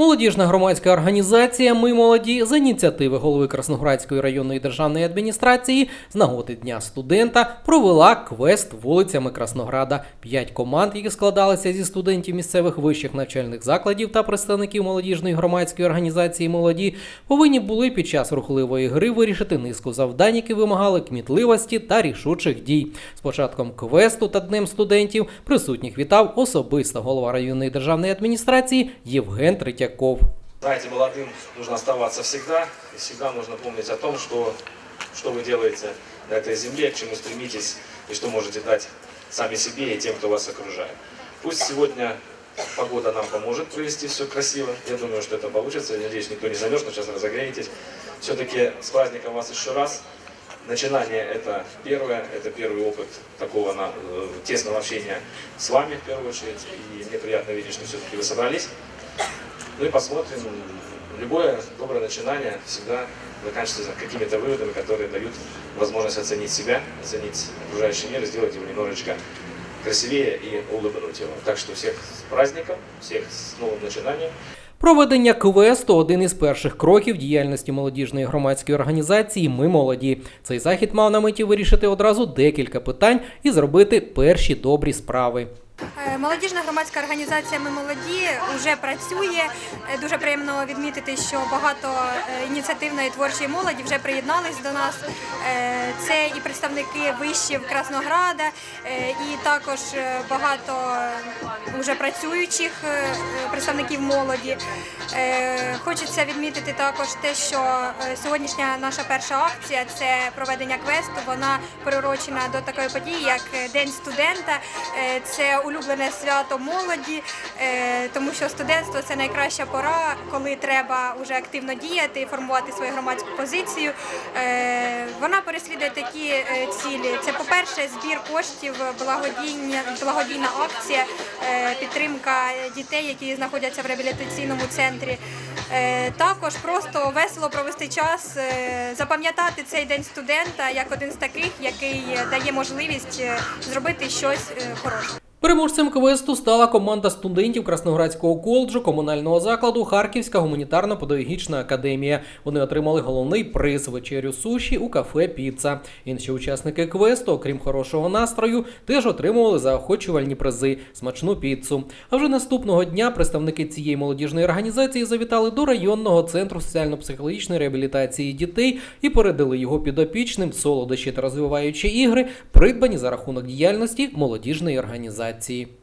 Молодіжна громадська організація Ми молоді з ініціативи голови Красноградської районної державної адміністрації з нагоди Дня студента провела квест вулицями Краснограда. П'ять команд, які складалися зі студентів місцевих вищих навчальних закладів та представників молодіжної громадської організації Молоді, повинні були під час рухливої гри вирішити низку завдань, які вимагали кмітливості та рішучих дій. З початком квесту та днем студентів присутніх вітав особисто голова районної державної адміністрації Євген Третьяков. Знаете, молодым нужно оставаться всегда, и всегда нужно помнить о том, что, что вы делаете на этой земле, к чему стремитесь, и что можете дать сами себе и тем, кто вас окружает. Пусть сегодня погода нам поможет провести все красиво, я думаю, что это получится, я надеюсь, никто не замерзнет, сейчас разогреетесь. Все-таки с праздником вас еще раз. Начинание это первое, это первый опыт такого на, э, тесного общения с вами в первую очередь. И мне приятно видеть, что все-таки вы собрались. Ну и посмотрим. Любое доброе начинание всегда заканчивается какими-то выводами, которые дают возможность оценить себя, оценить окружающий мир и сделать его немножечко красивее и улыбнуть его. Так что всех с праздником, всех с новым начинанием. Проведення квесту один із перших кроків діяльності молодіжної громадської організації Ми молоді. Цей захід мав на меті вирішити одразу декілька питань і зробити перші добрі справи. Е, Молодіжна громадська організація Ми молоді вже працює. Е, Дуже приємно відмітити, що багато е, ініціативної творчої молоді вже приєднались до нас. Це і представники вишів Краснограда, і також багато вже працюючих представників молоді. Хочеться відмітити також те, що сьогоднішня наша перша акція це проведення квесту. Вона приурочена до такої події, як День студента. Це улюблене свято молоді, е, тому що студентство це найкраща пора, коли треба вже активно діяти, формувати свою громадську позицію. Е, Вона переслідує такі е, цілі. Це, по-перше, збір коштів, благодійня, благодійна акція, підтримка дітей, які знаходяться в реабілітаційному центрі. Також просто весело провести час, запам'ятати цей день студента як один з таких, який дає можливість зробити щось хороше. Переможцем квесту стала команда студентів Красноградського коледжу комунального закладу Харківська гуманітарно-педагогічна академія. Вони отримали головний приз вечерю суші у кафе Піца. Інші учасники квесту, окрім хорошого настрою, теж отримували заохочувальні призи смачну піцу. А вже наступного дня представники цієї молодіжної організації завітали до районного центру соціально-психологічної реабілітації дітей і передали його підопічним солодощі та розвиваючі ігри, придбані за рахунок діяльності молодіжної організації. Möglichkeit sein,